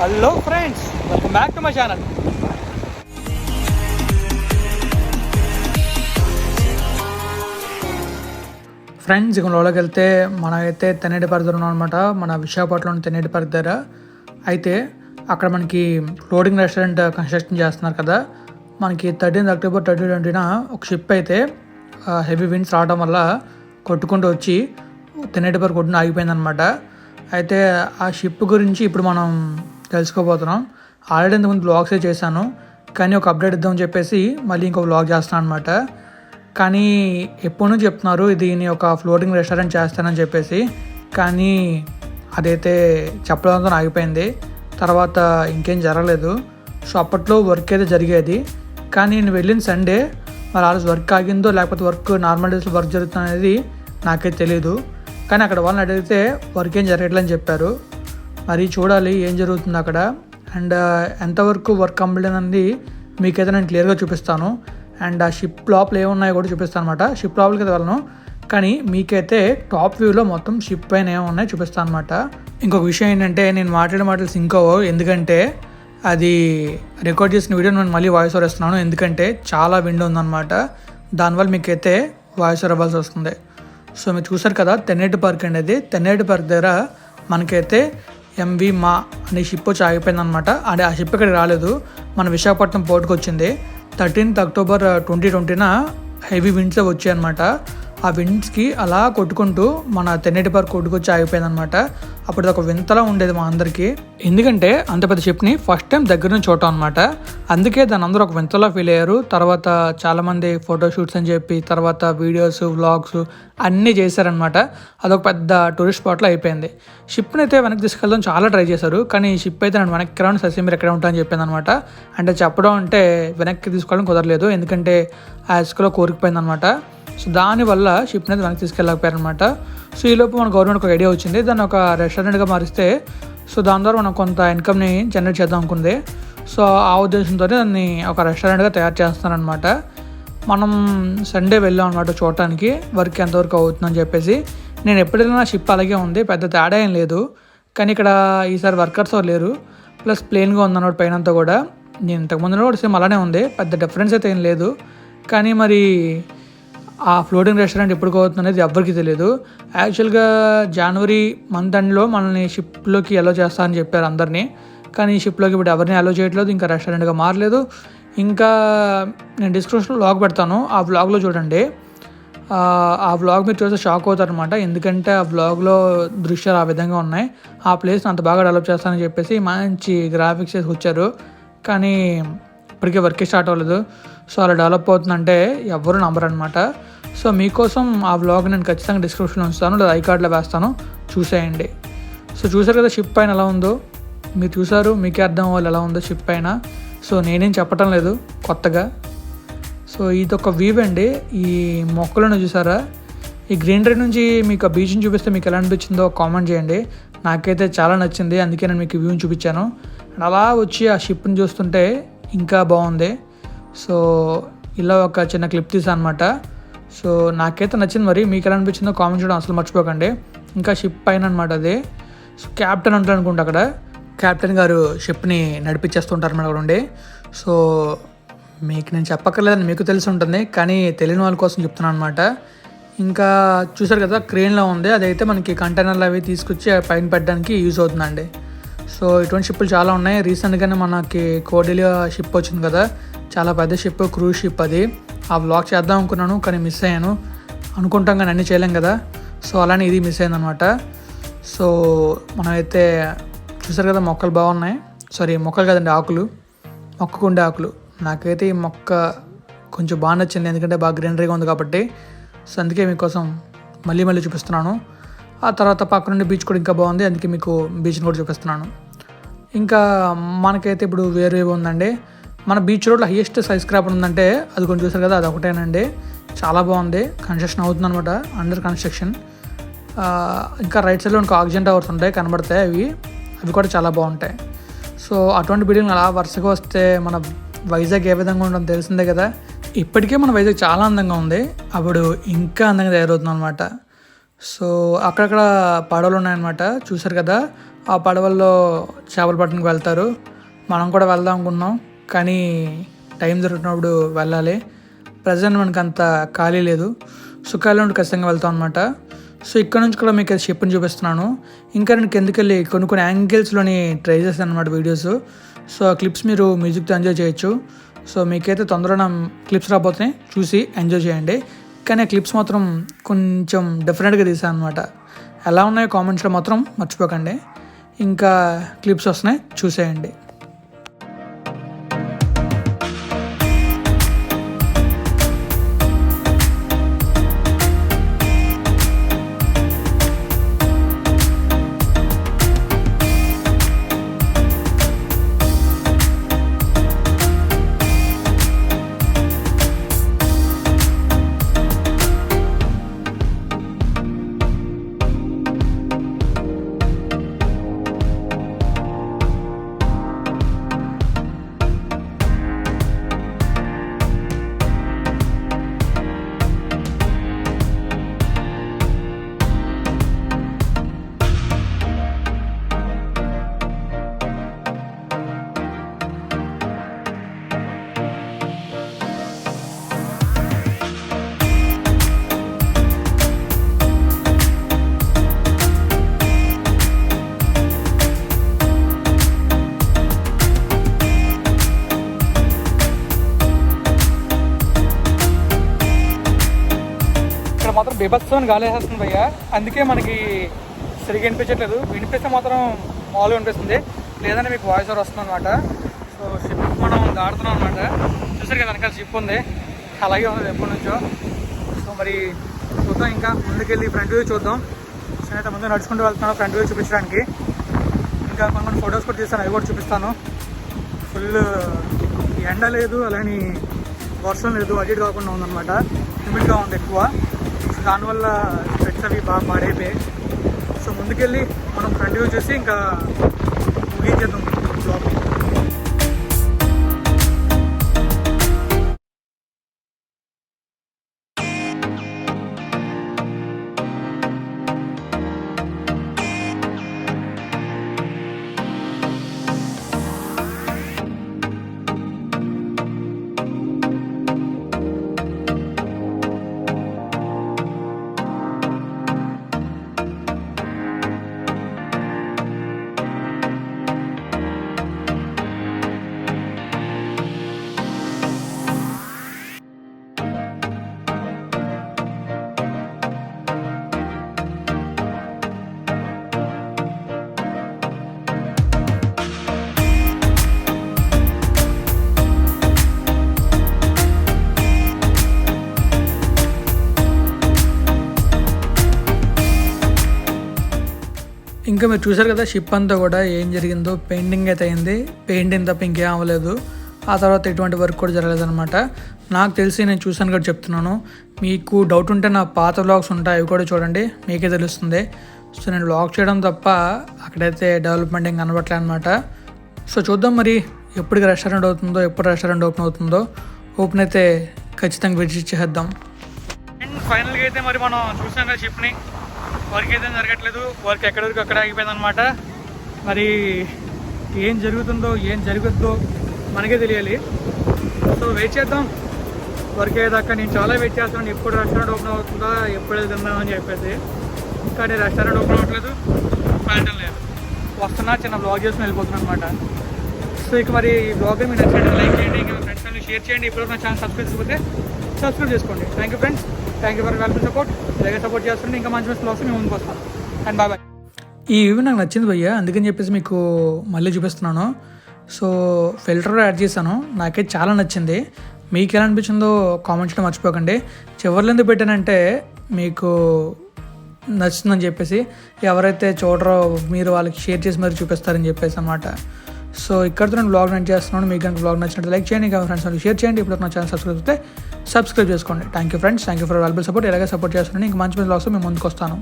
Hello friends welcome back to my channel friends ఇక లోపలికి వెళ్తే మనమైతే తెన్నేటిపర్తి దగ్గర ఉన్నాం అనమాట మన విశాఖపట్నంలో తెన్నేటిపర్తి దగ్గర. అయితే అక్కడ మనకి ఫ్లోటింగ్ రెస్టారెంట్ కన్స్ట్రక్షన్ చేస్తున్నారు కదా. మనకి థర్టీన్త్ అక్టోబర్ థర్టీ ట్వంటీన ఒక షిప్ అయితే హెవీ విండ్స్ రావడం వల్ల కొట్టుకుంటూ వచ్చి తెన్నేటిపర్తి కొట్టున ఆగిపోయిందనమాట అయితే ఆ షిప్ గురించి ఇప్పుడు మనం తెలుసుకోబోతున్నాం. ఆల్రెడీ ఇంతకుముందు బ్లాగ్సే చేశాను కానీ ఒక అప్డేట్ ఇద్దామని చెప్పేసి మళ్ళీ ఇంకో బ్లాగ్ చేస్తున్నాను అనమాట కానీ ఎప్పటి నుంచి చెప్తున్నారు దీన్ని ఒక ఫ్లోటింగ్ రెస్టారెంట్ చేస్తానని చెప్పేసి. కానీ అదైతే చెప్పడంతో ఆగిపోయింది. తర్వాత ఇంకేం జరగలేదు. సో అప్పట్లో వర్క్ అయితే జరిగేది. కానీ నేను వెళ్ళిన సండే మరి ఆ రోజు వర్క్ ఆగిందో లేకపోతే వర్క్ నార్మల్ డేస్లో వర్క్ జరుగుతుంది అనేది నాకైతే తెలియదు కానీ అక్కడ వాళ్ళని అడిగితే వర్క్ ఏం జరగట్లేదని చెప్పారు. మరి చూడాలి ఏం జరుగుతుంది అక్కడ. అండ్ ఎంతవరకు వర్క్ కంప్లీట్ అనేది మీకైతే నేను క్లియర్గా చూపిస్తాను. అండ్ ఆ షిప్ లోపల ఏమున్నాయో కూడా చూపిస్తాను అనమాట షిప్ లోపలికి అయితే వెళ్ళను. కానీ మీకైతే టాప్ వ్యూలో మొత్తం షిప్ పైన ఏమున్నాయో చూపిస్తాను అనమాట ఇంకొక విషయం ఏంటంటే నేను మాట్లాడే మాటలు సింక్ అవ్వవు. ఎందుకంటే అది రికార్డ్ చేసిన వీడియో నేను మళ్ళీ వాయిస్ ఓవర్ ఇస్తున్నాను. ఎందుకంటే చాలా విండ్ ఉందన్నమాట దానివల్ల మీకైతే వాయిస్ ఓవర్ ఇవ్వాల్సి వస్తుంది. సో మీరు చూసారు కదా తెన్నేటి పార్క్ అండి అది. తెన్నేటి పార్క్ దగ్గర మనకైతే ఎంవి మా అనే షిప్ వచ్చి ఆగిపోయిందనమాట అంటే ఆ షిప్ ఇక్కడ రాలేదు. మన విశాఖపట్నం పోర్ట్కి వచ్చింది. Thirteenth October twenty ట్వంటీన heavy winds వచ్చాయి అనమాట ఆ విండ్స్కి అలా కొట్టుకుంటూ మన తెన్నేటి పార్క్ కొట్టుకొచ్చి ఆగిపోయిందనమాట అప్పుడు ఒక వింతలా ఉండేది మా అందరికీ. ఎందుకంటే అంత పెద్ద షిప్ని ఫస్ట్ టైం దగ్గర నుంచి చూడటం అనమాట అందుకే దాని అందరూ ఒక వింతలా ఫీల్ అయ్యారు. తర్వాత చాలామంది ఫోటోషూట్స్ అని చెప్పి తర్వాత వీడియోస్ వ్లాగ్స్ అన్నీ చేశారనమాట అదొక పెద్ద టూరిస్ట్ స్పాట్లో అయిపోయింది. షిప్ని అయితే వెనక్కి తీసుకెళ్దాం చాలా ట్రై చేశారు. కానీ షిప్ అయితే నన్ను వెనక్కి రావడం ససి మీరు ఎక్కడ ఉంటా అని చెప్పింది అనమాట అంటే చెప్పడం అంటే వెనక్కి తీసుకోవడం కుదరలేదు. ఎందుకంటే ఆ ఇసుకలో కోరికపోయింది అనమాట సో దానివల్ల షిప్ని అయితే వెనక్కి తీసుకెళ్ళకపోయారనమాట సో ఈలోపు మన గవర్నమెంట్ ఒక ఐడియా వచ్చింది. దాన్ని ఒక రెస్టారెంట్గా మారిస్తే సో దాని ద్వారా మనం కొంత ఇన్కమ్ని జనరేట్ చేద్దాం అనుకుంది. సో ఆ ఉద్దేశంతోనే దాన్ని ఒక రెస్టారెంట్గా తయారు చేస్తానన్నమాట మనం సండే వెళ్ళాం అనమాట చూడటానికి. వర్క్ ఎంతవరకు అవుతుందని చెప్పేసి. నేను ఎప్పుడైనా షిప్ అలాగే ఉంది పెద్ద తేడా ఏం లేదు. కానీ ఇక్కడ ఈసారి వర్కర్స్ లేరు. ప్లస్ ప్లెయిన్గా ఉందన్నమాట పైన అంతా కూడా. నేను ఇంతకుముందు కూడా సేమ్ అలానే ఉంది పెద్ద డిఫరెన్స్ అయితే ఏం లేదు. కానీ మరి ఆ ఫ్లోటింగ్ రెస్టారెంట్ ఎప్పుడు అవుతుంది అనేది ఎవరికి తెలియదు యాక్చువల్గా జనవరి మంత్ ఎండ్లో మనల్ని షిప్లోకి అలో చేస్తా అని చెప్పారు అందరినీ. కానీ ఈ షిప్లోకి ఇప్పుడు ఎవరిని అలో చేయట్లేదు ఇంకా రెస్టారెంట్గా మారలేదు. ఇంకా నేను డిస్క్రిప్షన్లో వ్లాగ్ పెడతాను. ఆ వ్లాగ్లో చూడండి. ఆ, వ్లాగ్ మీరు చూస్తే షాక్ అవుతారు అనమాట ఎందుకంటే ఆ వ్లాగ్లో దృశ్యాలు ఆ విధంగా ఉన్నాయి. ఆ ప్లేస్ అంత బాగా డెవలప్ చేస్తానని చెప్పేసి మంచి గ్రాఫిక్స్ చేసి వచ్చారు. కానీ ఇప్పటికే వర్క్ స్టార్ట్ అవ్వలేదు. సో అలా డెవలప్ అవుతుందంటే ఎవరు నమ్మరు అనమాట సో మీకోసం ఆ వ్లాగ్ నేను ఖచ్చితంగా డిస్క్రిప్షన్లో ఉంచుతాను. లేదా ఐ కార్డ్లో వేస్తాను. చూసేయండి. సో చూసారు కదా షిప్ పైన ఎలా ఉందో? మీరు చూసారు మీకే అర్థం అవ్వాలి ఎలా ఉందో షిప్ పైన. సో నేనేం చెప్పటం లేదు కొత్తగా. సో ఇది ఒక వ్యూ అండి. ఈ మొక్కలను చూసారా? ఈ గ్రీనరీ నుంచి మీకు ఆ బీచ్ని చూపిస్తే మీకు ఎలా అనిపించిందో కామెంట్ చేయండి. నాకైతే చాలా నచ్చింది అందుకే నేను మీకు వ్యూని చూపించాను. అండ్ అలా వచ్చి ఆ షిప్ని చూస్తుంటే ఇంకా బాగుంది. సో ఇలా ఒక చిన్న క్లిప్ తీసా అనమాట సో నాకైతే నచ్చింది మరి మీకు ఎలా అనిపించిందో కామెంట్ చేయడం అసలు మర్చిపోకండి. ఇంకా షిప్ పైన అనమాట అది. సో క్యాప్టెన్ అంటారు అనుకుంటా అక్కడ. క్యాప్టెన్ గారు షిప్ని నడిపించేస్తుంటారు అన్నమాట అక్కడ ఉండి. సో మీకు నేను చెప్పక్కర్లేదని మీకు తెలిసి ఉంటుంది కానీ తెలియని వాళ్ళ కోసం చెప్తున్నాను అనమాట ఇంకా చూసారు కదా క్రేన్లో ఉంది. అదైతే మనకి కంటైనర్లు అవి తీసుకొచ్చి పైన పెట్టడానికి యూజ్ అవుతుందండి. సో ఇటువంటి షిప్పులు చాలా ఉన్నాయి. రీసెంట్గానే మనకి కోడిలియా షిప్ వచ్చింది కదా చాలా పెద్ద షిప్ క్రూజ్ షిప్ అది. ఆ బ్లాక్ చేద్దాం అనుకున్నాను కానీ మిస్ అయ్యాను. అనుకుంటాం కానీ అన్నీ చేయలేం కదా. సో అలానే ఇది మిస్ అయిందనమాట సో మనమైతే చూసారు కదా మొక్కలు బాగున్నాయి. సారీ మొక్కలు కదండి ఆకులు. మొక్కకుండే ఆకులు. నాకైతే ఈ మొక్క కొంచెం బాగా నచ్చింది ఎందుకంటే బాగా గ్రీనరీగా ఉంది కాబట్టి. సో అందుకే మీకోసం మళ్ళీ మళ్ళీ చూపిస్తున్నాను. ఆ తర్వాత పక్క నుండి బీచ్ కూడా ఇంకా బాగుంది అందుకే మీకు బీచ్ని కూడా చూపిస్తున్నాను. ఇంకా మనకైతే ఇప్పుడు వేరే ఉందండి. మన బీచ్ రోడ్లో హైయెస్ట్ సైజ్ క్రాపర్ ఉందంటే అది కొంచెం చూసారు కదా అది ఒకటేనండి చాలా బాగుంది. కన్స్ట్రక్షన్ అవుతుంది అనమాట అండర్ కన్స్ట్రక్షన్ ఇంకా రైట్ సైడ్లో ఇంకో ఆక్సిజన్ టవర్స్ ఉంటాయి కనబడతాయి అవి. అవి కూడా చాలా బాగుంటాయి. సో అటువంటి బిల్డింగ్ అలా వరుసగా వస్తే మన వైజాగ్ ఏ విధంగా ఉంటుందో తెలిసిందే కదా. ఇప్పటికే మన వైజాగ్ చాలా అందంగా ఉంది. అప్పుడు ఇంకా అందంగా తయారవుతుంది అనమాట సో అక్కడక్కడ పడవలు ఉన్నాయన్నమాట. చూసారు కదా ఆ పడవల్లో చేపలు పట్టడానికి వెళ్తారు. మనం కూడా వెళ్దాం అనుకున్నాం. కానీ టైం దొరికినప్పుడు వెళ్ళాలి. ప్రజెంట్ మనకు అంత ఖాళీ లేదు. సుఖాలు ఉంటే ఖచ్చితంగా వెళ్తాం అనమాట సో ఇక్కడ నుంచి కూడా మీకు షిప్ని చూపిస్తున్నాను. ఇంకా నేను కిందకి వెళ్ళి కొన్ని కొన్ని యాంగిల్స్లోని ట్రై చేస్తాను అనమాట వీడియోస్. సో ఆ క్లిప్స్ మీరు మ్యూజిక్తో ఎంజాయ్ చేయొచ్చు. సో మీకైతే తొందరగా క్లిప్స్ రాబోతున్నాయి. చూసి ఎంజాయ్ చేయండి. కానీ ఆ క్లిప్స్ మాత్రం కొంచెం డిఫరెంట్గా తీసాను అనమాట ఎలా ఉన్నాయో కామెంట్స్లో మాత్రం మర్చిపోకండి. ఇంకా క్లిప్స్ వస్తున్నాయి. చూసేయండి. బీభత్సం గాలేసేస్తుంది భయ్య. అందుకే మనకి సరిగ్గా వినిపించట్లేదు. వినిపిస్తే మాత్రం మామూలుగా వినిపిస్తుంది. లేదంటే మీకు వాయిస్ ఓవర్ వస్తుంది అనమాట సో షిప్ మనం దాడుతున్నాం అనమాట చూసారు కదా వెనకాల షిప్ ఉంది. అలాగే ఉంది ఎప్పటి నుంచో. సో మరి చూద్దాం ఇంకా. ముందుకెళ్ళి ఫ్రంట్ వ్యూ చూద్దాం. సో అయితే ముందు నడుచుకుంటూ వెళ్తున్నాను ఫ్రంట్ వ్యూ చూపించడానికి. ఇంకా కొన్ని కొన్ని ఫొటోస్ కూడా తీస్తాను. అవి కూడా చూపిస్తాను. ఫుల్ ఎండ లేదు అలాని వర్షం లేదు అడిట్ కాకుండా ఉందన్నమాట. హ్యూమిడ్గా ఉంది ఎక్కువ. సో దానివల్ల స్పెట్స్ అవి బాగా పాడైపోయాయి. సో ముందుకెళ్ళి మనం కంటిన్యూ చేసి చూసి ఇంకా ముగించేద్దాం. ఇంకా మీరు చూసారు కదా షిప్ అంతా కూడా ఏం జరిగిందో పెయింటింగ్ అయితే అయింది. పెయింటింగ్ తప్ప ఇంకేం అవ్వలేదు. ఆ తర్వాత ఎటువంటి వర్క్ కూడా జరగలేదనమాట నాకు తెలిసి నేను చూసాను కూడా చెప్తున్నాను. మీకు డౌట్ ఉంటే నా పాత వ్లాగ్స్ ఉంటాయి అవి కూడా చూడండి. మీకే తెలుస్తుంది. సో నేను వ్లాగ్ చేయడం తప్ప అక్కడైతే డెవలప్మెంట్ ఏం కనబడట్లే అనమాట సో చూద్దాం మరి ఎప్పటికి రెస్టారెంట్ అవుతుందో ఎప్పుడు రెస్టారెంట్ ఓపెన్ అవుతుందో. ఓపెన్ అయితే ఖచ్చితంగా విజిట్ చేద్దాం అండ్ ఫైనల్గా అయితే మరి మనం చూసాం కదా షిప్ని వర్క్ అయితే జరగట్లేదు. వర్క్ ఎక్కడి వరకు అక్కడ ఆగిపోయింది అనమాట మరి ఏం జరుగుతుందో ఏం జరుగుతుందో మనకే తెలియాలి. సో వెయిట్ చేద్దాం. వర్క్ అయ్యేదాకా నేను చాలా వెయిట్ చేస్తాను ఎప్పుడు రెస్టారెంట్ ఓపెన్ అవుతుందా ఎప్పుడు తిందాం అని చెప్పేసి. కానీ రెస్టారెంట్ ఓపెన్ అవ్వట్లేదు. వెళ్ళటం లేదు. వస్తున్నా చిన్న బ్లాగ్ చేసుకుని వెళ్ళిపోతున్నాను అనమాట సో ఇక మరి ఈ బ్లాగ్ మీరు నచ్చినట్టు లైక్ చేయండి. ఇంకా ఫ్రెండ్స్ షేర్ చేయండి. ఇప్పుడు నా ఛానల్ సబ్స్క్రైబ్ చేసుకుంటే సబ్స్క్రైబ్ చేసుకోండి. Thank you friends thank you for welcome support ఇలాగే సపోర్ట్ చేస్తుంటే ఇంకా మంచి మంచి బ్లాగ్స్ మేము ముందుకు వస్తాం. అండ్ బాయ్ బాయ్ ఈ వ్యూ నాకు నచ్చింది భయ్య అందుకని చెప్పేసి మీకు మళ్ళీ చూపిస్తున్నాను. సో ఫిల్టర్ యాడ్ చేశాను. నాకైతే చాలా నచ్చింది. మీకు ఎలా అనిపించిందో కామెంట్ చేయడం మర్చిపోకండి. చివరిలో ఎందుకు పెట్టానంటే మీకు నచ్చుతుందని చెప్పేసి ఎవరైతే చూడరో మీరు వాళ్ళకి షేర్ చేసి మరి చూపిస్తారని చెప్పేసి అన్నమాట. సో ఇక్కడితో నేను బ్లాగ్ నేను చేస్తున్నాను. మీకు కనుక బ్లాగ్ నచ్చినట్టు లైక్ చేయండి. ఇంకా ఫ్రెండ్స్ షేర్ చేయండి. ఇప్పుడు నా ఛానల్ సబ్స్క్రైబ్ అయితే సబ్స్క్రైబ్ చేసుకోండి thank you friends thank you for valuable support ఎలాగే సపోర్ట్ చేస్తున్నాను. ఇంకా మంచి మంచి బ్లాగ్స్ మేము ముందుకు వస్తాను.